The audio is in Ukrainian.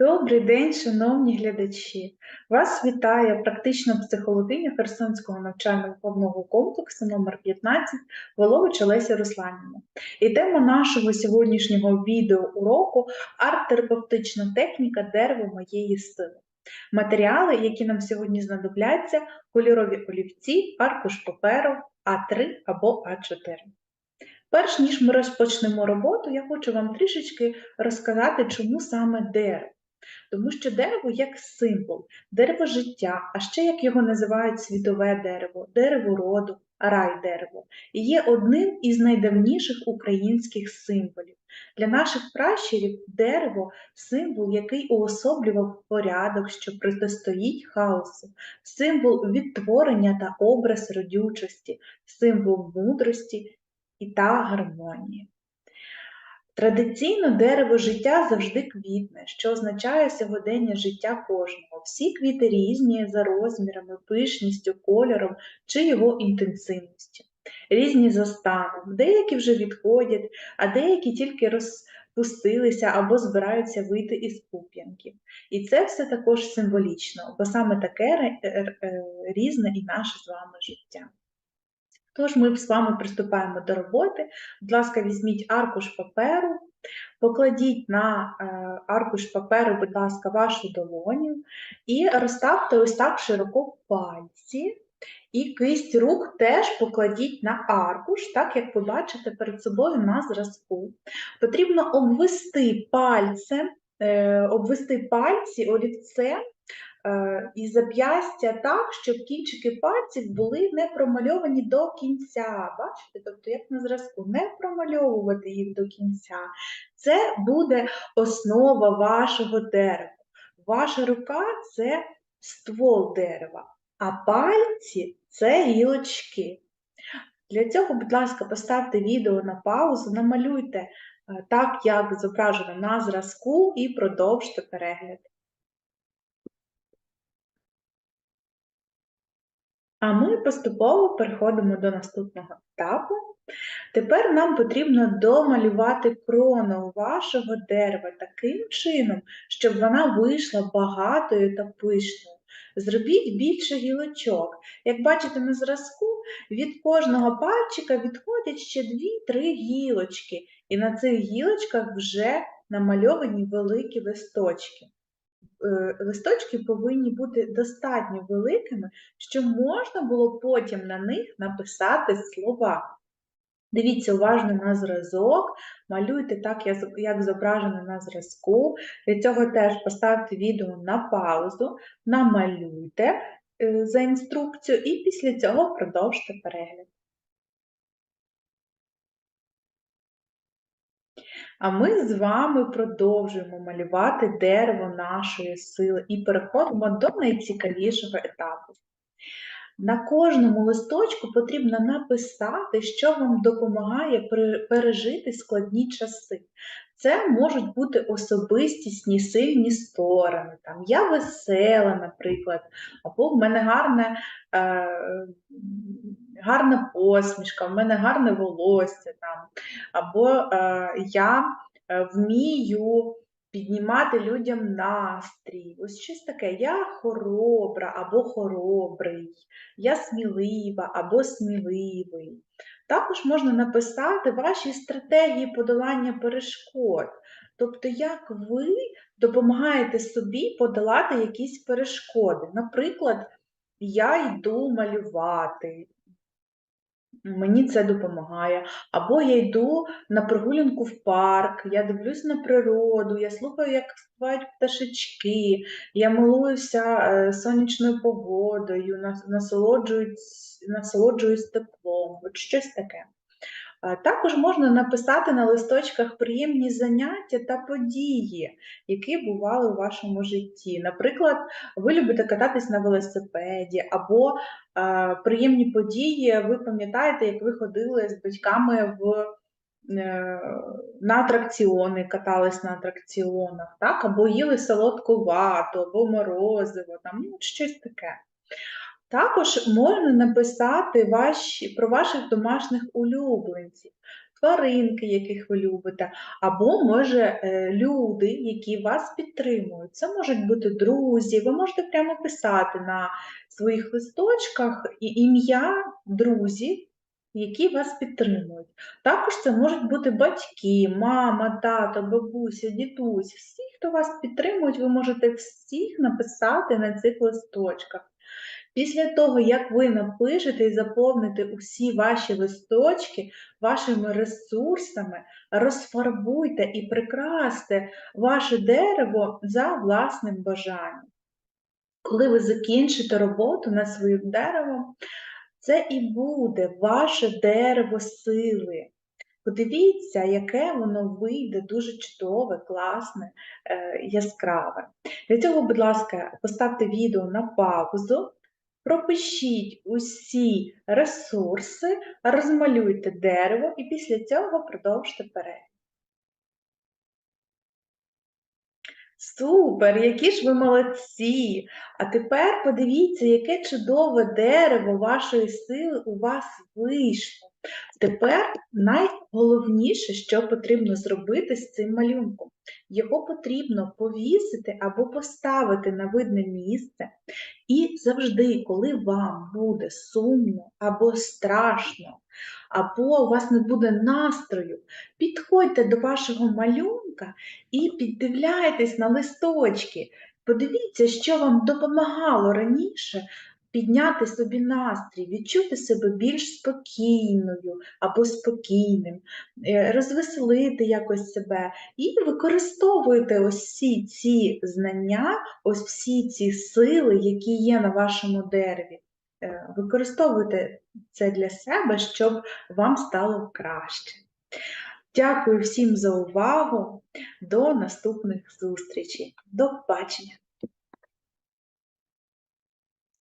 Добрий день, шановні глядачі! Вас вітає практична психологиня Херсонського навчально-виховного комплексу номер 15 Волович Олеся Русланівна. І тема нашого сьогоднішнього відеоуроку арт-терапевтична техніка дерево моєї сили. Матеріали, які нам сьогодні знадобляться, кольорові олівці, аркуш паперу А3 або А4. Перш ніж ми розпочнемо роботу, я хочу вам трішечки розказати, чому саме дерево. Тому що дерево як символ, дерево життя, а ще як його називають світове дерево, дерево роду, рай дерево, є одним із найдавніших українських символів. Для наших пращурів дерево символ, який уособлював порядок, що протистоїть хаосу, символ відтворення та образ родючості, символ мудрості і та гармонії. Традиційно дерево життя завжди квітне, що означає сьогодення життя кожного. Всі квіти різні за розмірами, пишністю, кольором чи його інтенсивністю. Різні за станом, деякі вже відходять, а деякі тільки розпустилися або збираються вийти із пуп'янків. І це все також символічно, бо саме таке різне і наше з вами життя. Тож ми з вами приступаємо до роботи. Будь ласка, візьміть аркуш паперу, покладіть на е, аркуш паперу, будь ласка, вашу долоню і розставте ось так широко пальці. І кисть рук теж покладіть на аркуш, так як ви бачите перед собою на зразку. Потрібно обвести пальцем, е, обвести пальці олівцем і зап'ястя так, щоб кінчики пальців були не промальовані до кінця. Бачите? Тобто, як на зразку, не промальовувати їх до кінця. Це буде основа вашого дерева. Ваша рука це ствол дерева, а пальці це гілочки. Для цього, будь ласка, поставте відео на паузу, намалюйте е, так, як зображено на зразку, і продовжте перегляд. А ми поступово переходимо до наступного етапу. Тепер нам потрібно домалювати крону вашого дерева таким чином, щоб вона вийшла багатою та пишною. Зробіть більше гілочок. Як бачите на зразку, від кожного пальчика відходять ще 2-3 гілочки, і на цих гілочках вже намальовані великі листочки. Е, листочки повинні бути достатньо великими, щоб можна було потім на них написати слова. Дивіться уважно на зразок, малюйте так, як зображено на зразку. Для цього теж поставте відео на паузу, намалюйте е, за інструкцію і після цього продовжте перегляд. А ми з вами продовжуємо малювати дерево нашої сили і переходимо до найцікавішого етапу. На кожному листочку потрібно написати, що вам допомагає пережити складні часи. Це можуть бути особистісні сильні сторони. Там, Я весела, наприклад, або в мене гарне, е, гарна посмішка, в мене гарне волосся, там, або е, я е, вмію піднімати людям настрій. Ось щось таке. Я хоробра або хоробрий, я смілива або сміливий. Також можна написати ваші стратегії подолання перешкод. Тобто, як ви допомагаєте собі подолати якісь перешкоди. Наприклад, я йду малювати, мені це допомагає. Або я йду на прогулянку в парк, я дивлюсь на природу, я слухаю, як співають пташечки, я милуюся е, сонячною погодою, насолоджуюсь, насолоджуюсь теплом, от щось таке. Також можна написати на листочках приємні заняття та події, які бували у вашому житті. Наприклад, ви любите кататись на велосипеді, або е, приємні події, ви пам'ятаєте, як ви ходили з батьками в, е, на атракціони, катались на атракціонах, так? або їли солодку вату, або морозиво, там, ну, щось таке. Також можна написати ваші, про ваших домашніх улюбленців. тваринки, яких ви любите, або, може, е, люди, які вас підтримують. Це можуть бути друзі, ви можете прямо писати на своїх листочках ім'я друзів, які вас підтримують. Також це можуть бути батьки, мама, тато, бабуся, дідусь. Всі, хто вас підтримують, ви можете всіх написати на цих листочках. Після того, як ви напишете і заповните усі ваші листочки вашими ресурсами, розфарбуйте і прикрасьте ваше дерево за власним бажанням. Коли ви закінчите роботу над своїм деревом, це і буде ваше дерево сили. Подивіться, яке воно вийде дуже чудове, класне, е, яскраве. Для цього, будь ласка, поставте відео на паузу, пропишіть усі ресурси, розмалюйте дерево і після цього продовжте перегляд. Супер, які ж ви молодці! А тепер подивіться, яке чудове дерево вашої сили у вас вийшло. Тепер найголовніше, що потрібно зробити з цим малюнком. Його потрібно повісити або поставити на видне місце. І завжди, коли вам буде сумно або страшно, або у вас не буде настрою, підходьте до вашого малюнка і піддивляйтесь на листочки. Подивіться, що вам допомагало раніше підняти собі настрій, відчути себе більш спокійною або спокійним, е, розвеселити якось себе і використовуйте ось всі ці знання, ось всі ці сили, які є на вашому дереві. Е, Використовуйте це для себе, щоб вам стало краще. Дякую всім за увагу. До наступних зустрічей. До побачення!